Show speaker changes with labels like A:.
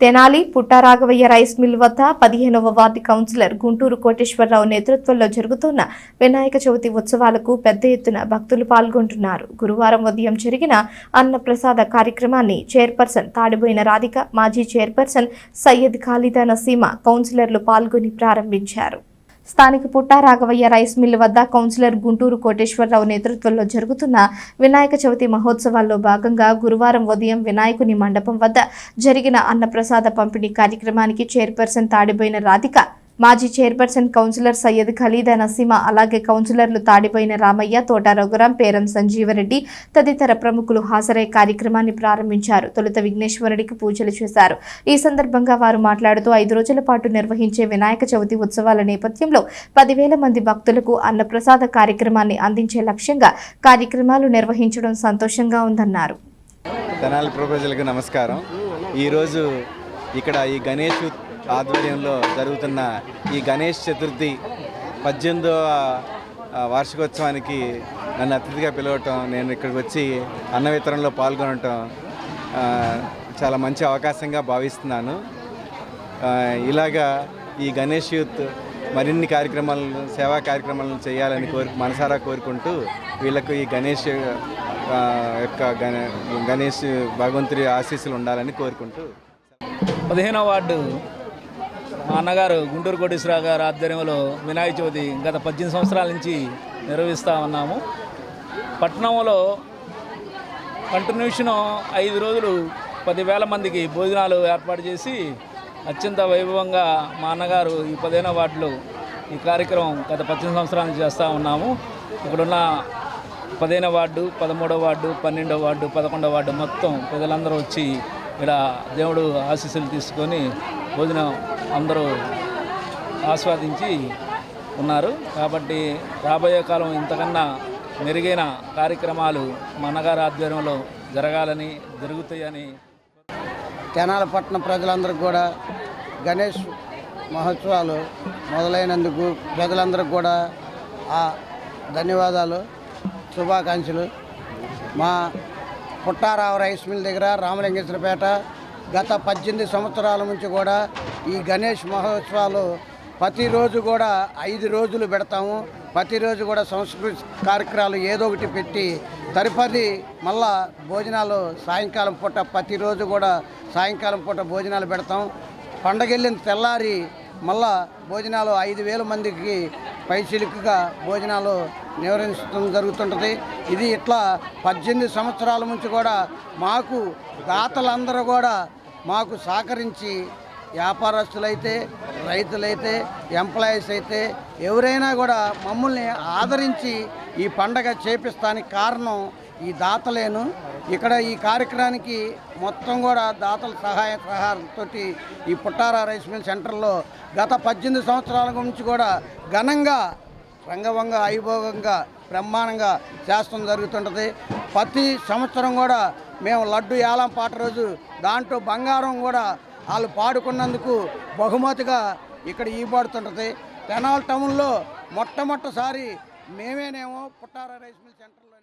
A: Tenali పుట్టారాఘవయ్య rice mill వద్ద పదిహేనవ ward councillor Guntur Koteswararao నేతృత్వంలో జరుగుతున్న వినాయక చవితి ఉత్సవాలకు పెద్ద ఎత్తున భక్తులు పాల్గొంటున్నారు. గురువారం ఉదయం జరిగిన అన్నప్రసాద కార్యక్రమాన్ని చైర్పర్సన్ తాడిబోయిన రాధిక మాజీ చైర్పర్సన్ సయ్యద్ ఖాలిదా నసీమా కౌన్సిలర్లు పాల్గొని ప్రారంభించారు. స్థానిక పుట్ట రాఘవయ్య రైస్ మిల్ వద్ద కౌన్సిలర్ గుంటూరు కోటేశ్వరరావు నేతృత్వంలో జరుగుతున్న వినాయక చవితి మహోత్సవాల్లో భాగంగా గురువారం ఉదయం వినాయకుని మండపం వద్ద జరిగిన అన్నప్రసాద పంపిణీ కార్యక్రమానికి చైర్పర్సన్ తాడిపోయిన రాధిక మాజీ చైర్పర్సన్ కౌన్సిలర్ సయ్యద్ ఖలీద నసీమ అలాగే కౌన్సిలర్లు తాడిపోయిన రామయ్య తోట రఘురాం పేరం సంజీవరెడ్డి తదితర ప్రముఖులు హాజరై కార్యక్రమాన్ని ప్రారంభించారు. తొలుత విఘ్నేశ్వరుడికి పూజలు చేశారు. ఈ సందర్భంగా వారు మాట్లాడుతూ ఐదు రోజుల పాటు నిర్వహించే వినాయక చవితి ఉత్సవాల నేపథ్యంలో పదివేల మంది భక్తులకు అన్నప్రసాద కార్యక్రమాన్ని అందించే లక్ష్యంగా కార్యక్రమాలు నిర్వహించడం సంతోషంగా ఉందన్నారు.
B: తెనాలి ప్రజలకు నమస్కారం. ఈరోజు ఇక్కడ ఈ గణేష్ ఆధ్వర్యంలో జరుగుతున్న ఈ గణేష్ చతుర్థి పద్దెనిమిదవ వార్షికోత్సవానికి నన్ను అతిథిగా పిలవటం నేను ఇక్కడికి వచ్చి అన్న వితరణలో పాల్గొనటం చాలా మంచి అవకాశంగా భావిస్తున్నాను. ఇలాగా ఈ గణేష్ యూత్ మరిన్ని కార్యక్రమాలను సేవా కార్యక్రమాలను చేయాలని కోరి మనసారా కోరుకుంటూ వీళ్ళకు ఈ గణేష్ యొక్క గణేష్ భగవంతుడి ఆశీస్సులు ఉండాలని కోరుకుంటూ
C: పదిహేనవ వార్డు మా అన్నగారు గుంటూరు కోటేశ్వరరావు గారు ఆధ్వర్యంలో వినాయక చవితి గత పద్దెనిమిది సంవత్సరాల నుంచి నిర్వహిస్తూ ఉన్నాము. పట్టణంలో కంటిన్యూషన్ ఐదు రోజులు పదివేల మందికి భోజనాలు ఏర్పాటు చేసి అత్యంత వైభవంగా మా అన్నగారు ఈ పదిహేనో వార్డులో ఈ కార్యక్రమం గత పద్దెనిమిది సంవత్సరాల నుంచి చేస్తూ ఉన్నాము. ఇక్కడున్న పదిహేనో వార్డు పదమూడవ వార్డు పన్నెండో వార్డు పదకొండవ వార్డు మొత్తం ప్రజలందరూ వచ్చి ఇక్కడ దేవుడు ఆశీస్సులు తీసుకొని భోజనం అందరూ ఆస్వాదించి ఉన్నారు. కాబట్టి రాబోయే కాలం ఇంతకన్నా మెరుగైన కార్యక్రమాలు మనగారి ఆధ్వర్యంలో జరగాలని జరుగుతాయని
D: తెనాలపట్నం ప్రజలందరికీ కూడా గణేష్ మహోత్సవాలు మొదలైనందుకు ప్రజలందరికీ కూడా ఆ ధన్యవాదాలు శుభాకాంక్షలు. మా పుట్టారావు రైస్ మిల్ దగ్గర రామలింగేశ్వరపేట గత పద్దెనిమిది సంవత్సరాల నుంచి కూడా ఈ గణేష్ మహోత్సవాలు ప్రతిరోజు కూడా ఐదు రోజులు పెడతాము. ప్రతిరోజు కూడా సంస్కృతి కార్యక్రమాలు ఏదో ఒకటి పెట్టి తరుపతి మళ్ళా భోజనాలు సాయంకాలం పూట ప్రతిరోజు కూడా సాయంకాలం పూట భోజనాలు పెడతాం. పండగ వెళ్ళిన తెల్లారి మళ్ళా భోజనాలు ఐదు వేల మందికి పైచిలుకుగా భోజనాలు నిర్వహించడం జరుగుతుంటుంది. ఇది ఇట్లా పద్దెనిమిది సంవత్సరాల నుంచి కూడా మాకు దాతలందరూ కూడా మాకు సహకరించి వ్యాపారస్తులైతే రైతులైతే ఎంప్లాయీస్ అయితే ఎవరైనా కూడా మమ్మల్ని ఆదరించి ఈ పండగ చేపిస్తానికి కారణం ఈ దాతలేను. ఇక్కడ ఈ కార్యక్రమానికి మొత్తం కూడా దాతల సహాయ సహాయంతో ఈ పుట్టారా రైస్ మిల్ సెంటర్లో గత పద్దెనిమిది సంవత్సరాల నుంచి కూడా ఘనంగా రంగవంగా ఐభోగంగా బ్రహ్మాండంగా చేస్తడం జరుగుతుంటుంది. ప్రతి సంవత్సరం కూడా మేము లడ్డు ఏలం పాట రోజు దాంట్లో బంగారం కూడా వాళ్ళు పాడుకున్నందుకు బహుమతిగా ఇక్కడ ఇవ్వబడుతుంటుంది. తెనాల్ టౌన్లో మొట్టమొదటిసారి మేమేనేమో పుట్టారా రైస్ మిల్ సెంటర్లో